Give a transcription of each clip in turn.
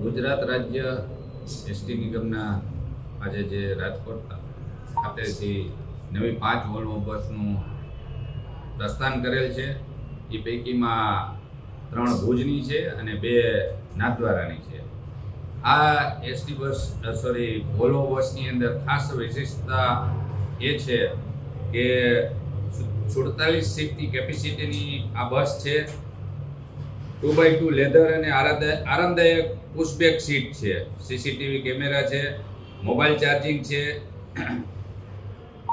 ગુજરાત રાજ્ય એસટી નિગમના આજે જે રાજકોટ ખાતેથી નવી પાંચ વોલ્વો બસનું પ્રસ્થાન કરેલ છે. એ પૈકીમાં ત્રણ ભુજની છે અને બે નાથદ્વારાની છે. આ એસટી બસ સોરી વોલ્વો બસની અંદર ખાસ વિશેષતા એ છે કે સુડતાલીસ સીટની કેપેસિટીની આ બસ છે. ટુ બાય ટુ લેધર અને આરામદાયક પુશબેક સીટ છે. સીસીટીવી કેમેરા છે, મોબાઈલ ચાર્જિંગ છે.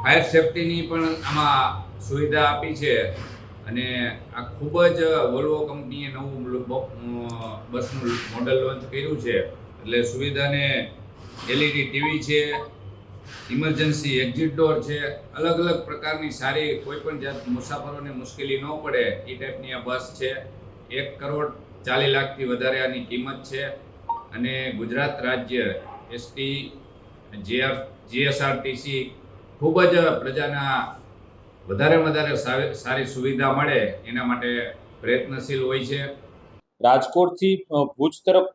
ફાયર સેફટીની પણ આમાં સુવિધા આપી છે. અને આ ખૂબ જ વોલ્વો કંપનીએ નવું બસનું મોડલ લોન્ચ કર્યું છે. એટલે સુવિધાને એલઈડી, ટીવી છે, ઇમરજન્સી, એક્ઝિટ ડોર છે અલગ અલગ પ્રકારની સારી કોઈ પણ જાત મુસાફરોને મુશ્કેલી ન પડે. એ ટાઈપની આ બસ છે. એક કરોડ ચાલીસ લાખથી વધારે આની કિંમત છે. અને ગુજરાત રાજ્ય એસટી જીઆર જીએસઆરટીસી ખૂબ જ પ્રજાના વધારે વધારે સારી સુવિધા મળે એના માટે પ્રયત્નશીલ હોય છે. રાજકોટથી ભુજ તરફ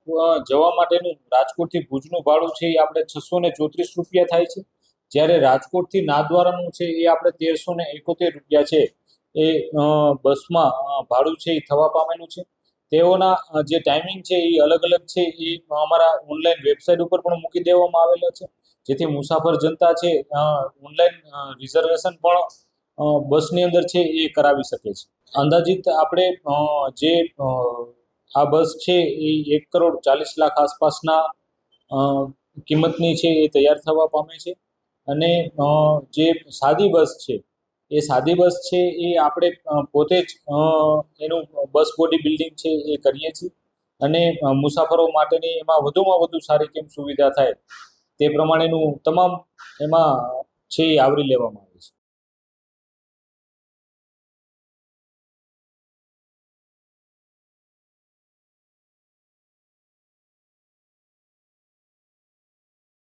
જવા માટેનું રાજકોટથી ભુજનું ભાડું છે એ આપણે છસો ને ચોત્રીસ રૂપિયા થાય છે. જ્યારે રાજકોટથી નાદવારાનું છે એ આપણે તેરસો ને એકોતેર રૂપિયા છે. એ બસમાં ભાડું છે એ થવા પામેલું છે. તેઓના જે ટાઈમિંગ છે એ અલગ અલગ છે. એ અમારા ઓનલાઈન વેબસાઇટ ઉપર પણ મૂકી દેવામાં આવેલો છે. જેથી મુસાફર જનતા છે ઓનલાઈન રિઝર્વેશન પણ બસની અંદર છે એ કરાવી શકે છે. અંદાજિત આપણે જે આ બસ છે એ એક કરોડ ચાલીસ લાખ આસપાસના કિંમતની છે એ તૈયાર થવા પામે છે. અને જે સાદી બસ છે એ સાદી બસ છે, એ આપણે પોતે જ એનું બસ બોડી બિલ્ડિંગ છે, એ કરીએ છીએ. અને મુસાફરો માટેની એમાં વધુમાં વધુ સારી કેમ સુવિધા થાય, તે પ્રમાણેનું તમામ એમાં છે એ આવરી લેવામાં આવે.